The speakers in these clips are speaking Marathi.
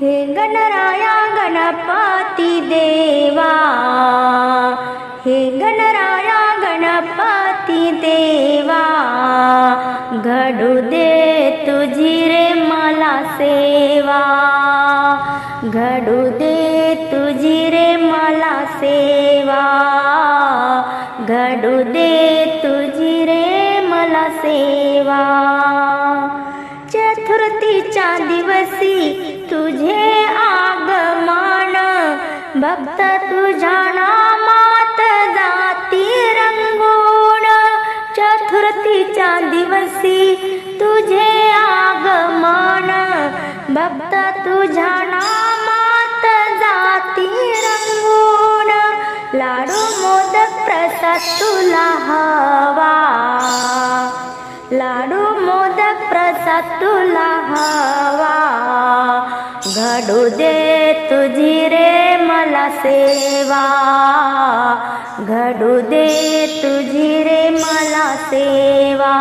हे गणराया गणपती देवा. हे गणराया गणपती देवा. घडू दे तुझी रे मला सेवा. घडू दे तुझी रे मला सेवा. घडू दे तुझी रे मला सेवा. चतुर्थीच्या दिवसी तुझे आगमान भक्त तुझ्या नामात जाती रंगून. चतुर्थीच्या दिवसी तुझे आगमान भक्त तुझ्या नामात जाती रंगून. लाडू मोदक प्रसाद तुला हवा. लाडू मोदक प्रसाद तुला हवा. घडू दे तुझी रे मला सेवा. घडू दे तुझी रे मला सेवा.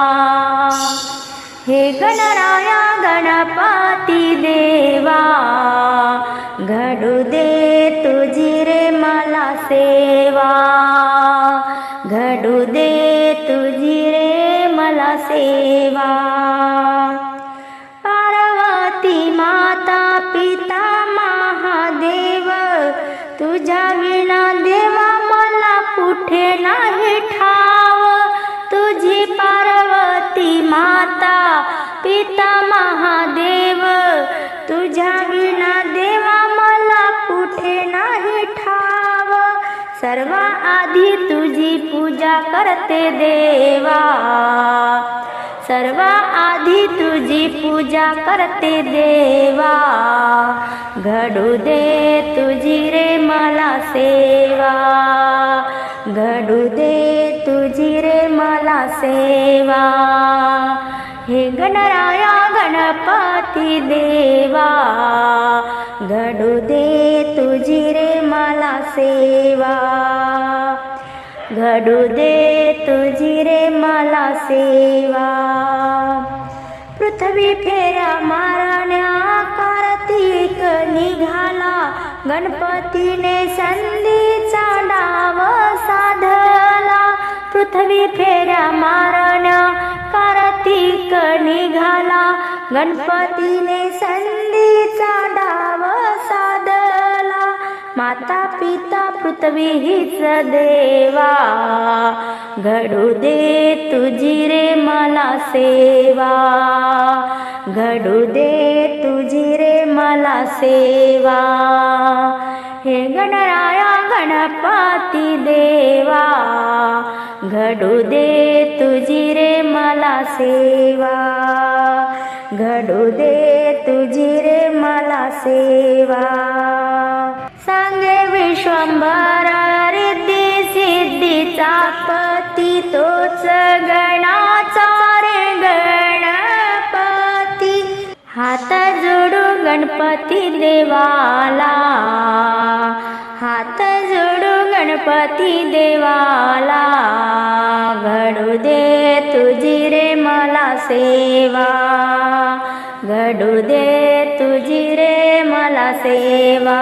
हे गणराया गणपती देवा. घडू दे तुझी रे मला सेवा विना देवा मला कुठे नाही ठाव. तुझी पार्वती माता, पिता महादेव, तुझ्या विना देवा मला कुठे नाही ठाव. सर्व आधी तुझी पूजा करते देवा. सर्व आधी तुझी पूजा करते देवा. घडू दे तुझी रे मला सेवा. घडू दे तुझी रे मला सेवा. हे गणराया गणपती देवा. घडू दे तुझी रे मला सेवा. घडू दे तुझी रे मला सेवा. पृथ्वी फेऱ्या मारण्या गणपतीने संधीचा डाव साधला. पृथ्वी फेऱ्या मारण्या कार्तिक निघाला. गणपतीने संधीचा डाव साधला. माता पिता पृथ्वी हीच देवा. घडू दे तुझी रे मला सेवा. घडू दे तुझी रे मला सेवा. हे गणराया गणपती देवा. घडू दे तुझी रे मला सेवा. घडू दे तुझी रे मला सेवा. सांगे विश्वंभर गणपती देवाला. हात जोडू गणपती देवाला. घडू दे तुझी रे मला सेवा. घडू दे तुझी रे मला सेवा.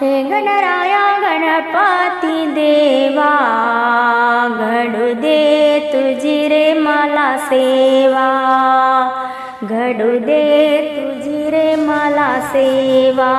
हे गणराया गणपती देवा. घडू दे तुझी रे मला सेवा. घडू दे तुझी मला सेवा.